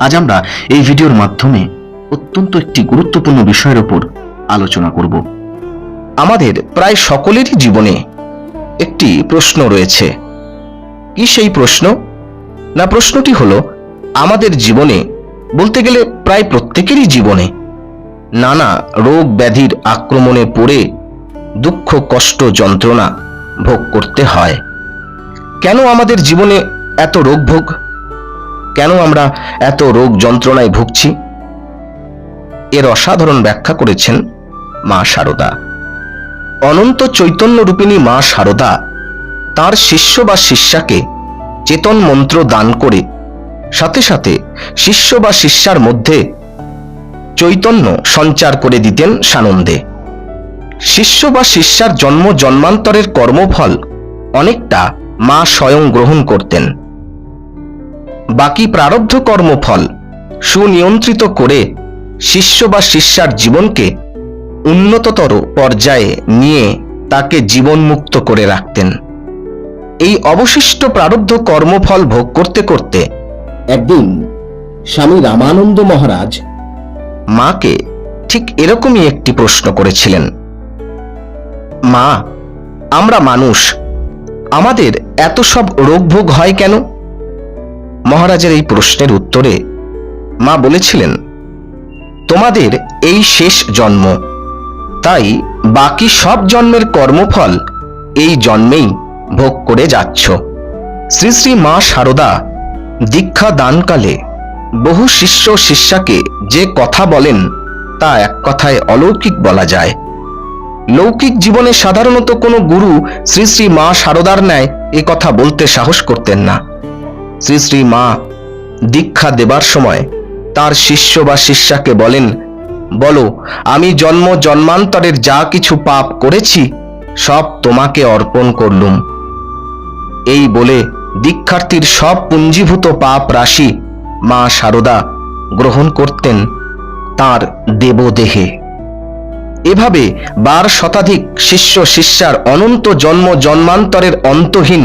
আজ আমরা এই ভিডিওর মাধ্যমে অত্যন্ত একটি গুরুত্বপূর্ণ বিষয়ের ওপর আলোচনা করব। আমাদের প্রায় সকলেরই জীবনে একটি প্রশ্ন রয়েছে। কি সেই প্রশ্ন? না, প্রশ্নটি হলো, আমাদের জীবনে বলতে গেলে প্রায় প্রত্যেকেরই জীবনে নানা রোগ ব্যাধির আক্রমণে পড়ে দুঃখ, কষ্ট, যন্ত্রণা ভোগ করতে হয়। কেন আমাদের জীবনে এত রোগ ভোগ? কেন আমরা এত রোগ যন্ত্রণায় ভুগছি? এর অসাধারণ ব্যাখ্যা করেছেন মা শারদা অনন্ত চৈতন্য রূপিণী মা শারদা তার শিষ্য বা শিষ্যাকে চেতন মন্ত্র দান করে, সাথে সাথে শিষ্য বা শিষ্যার মধ্যে চৈতন্য সঞ্চার করে দিতেন সানন্দে। শিষ্য বা শিষ্যার জন্ম জন্মান্তরের কর্মফল অনেকটা মা স্বয়ং গ্রহণ করতেন। বাকি প্রারব্ধ কর্মফল সুনিয়ন্ত্রিত করে শিষ্য বা শিষ্যার জীবনকে উন্নততর পর্যায়ে নিয়ে তাকে জীবনমুক্ত করে রাখতেন। এই অবশিষ্ট প্রারব্ধ কর্মফল ভোগ করতে করতে একদিন স্বামী রামানন্দ মহারাজ মাকে ঠিক এরকমই একটি প্রশ্ন করেছিলেন। মা, আমরা মানুষ, আমাদের এত সব রোগভোগ হয় কেন? মহারাজের এই প্রশ্নের উত্তরে মা বলেছিলেন, তোমাদের এই শেষ জন্ম, তাই বাকি সব জন্মের কর্মফল এই জন্মেই ভোগ করে যাচ্ছ। শ্রী শ্রী মা শারদা দীক্ষা দানকালে বহু শিষ্য শিষ্যাকে যে কথা বলেন তা এক কথায় অলৌকিক বলা যায়। লৌকিক জীবনে সাধারণত কোনো গুরু শ্রী শ্রী মা শারদার ন্যায় এ কথা বলতে সাহস করতেন না। শ্রী শ্রী মা দীক্ষা দেবার সময় তার শিষ্য বা শিষ্যাকে বলেন, বলো, আমি জন্ম জন্মান্তরের যা কিছু পাপ করেছি, সব তোমাকে অর্পণ করলুম। এই বলে দীক্ষার্থীর সব পুঞ্জীভূত পাপ রাশি মা শারদা গ্রহণ করতেন তার দেবদেহে। এভাবে বার শতাধিক শিষ্য শিষ্যার অনন্ত জন্ম জন্মান্তরের অন্তহীন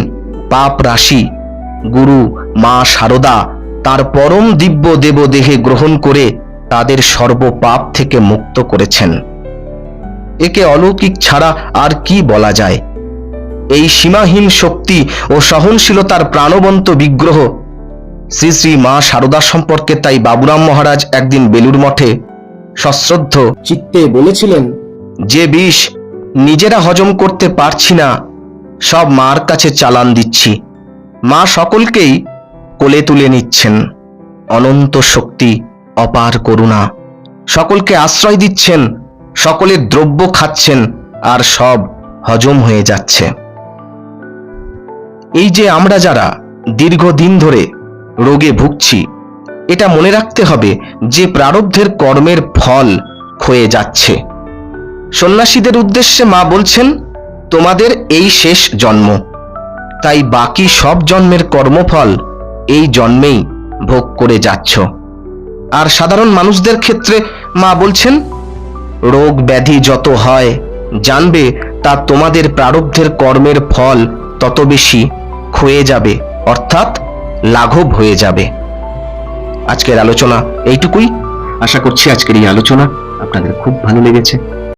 পাপ রাশি গুরু মা শারদা তার পরম দিব্য দেবদেহে গ্রহণ করে তাদের সর্বপাপ থেকে মুক্ত করেছেন। একে অলৌকিক ছাড়া আর কি বলা যায়? এই সীমাহীন শক্তি ও সহনশীলতার প্রাণবন্ত বিগ্রহ শ্রী শ্রী মা শারদা সম্পর্কে তাই বাবুরাম মহারাজ একদিন বেলুর মঠে সশ্রদ্ধ চিত্তে বলেছিলেন যে বিষ নিজেরা হজম করতে পারছি না সব মার কাছে চালান দিচ্ছি। মা সকলকেই কোলে তুলে নিচ্ছেন। অনন্ত শক্তি, অপার করুণা। সকলকে আশ্রয় দিচ্ছেন, সকলের দ্রব্য খাচ্ছেন, আর সব হজম হয়ে যাচ্ছে। এই যে আমরা যারা দীর্ঘদিন ধরে রোগে ভুগছি, এটা মনে রাখতে হবে যে প্রারব্ধের কর্মের ফল ক্ষয়ে যাচ্ছে। সন্ন্যাসীদের উদ্দেশ্যে মা বলছেন, তোমাদের এই শেষ জন্ম। তাই বাকি সব জন্মের কর্মফল এই জন্মেই ভোগ করে যাচ্ছ। আর সাধারণ মানুষদের ক্ষেত্রে মা বলছেন, রোগ ব্যাধি যত হয়, জানবে তা তোমাদের প্রারব্ধের কর্মের ফল তত বেশি ক্ষয়ে যাবে, অর্থাৎ লাঘব হয়ে যাবে। আজকের আলোচনা এইটুকুই। আশা করছি আজকের এই আলোচনা আপনাদের খুব ভালো লেগেছে।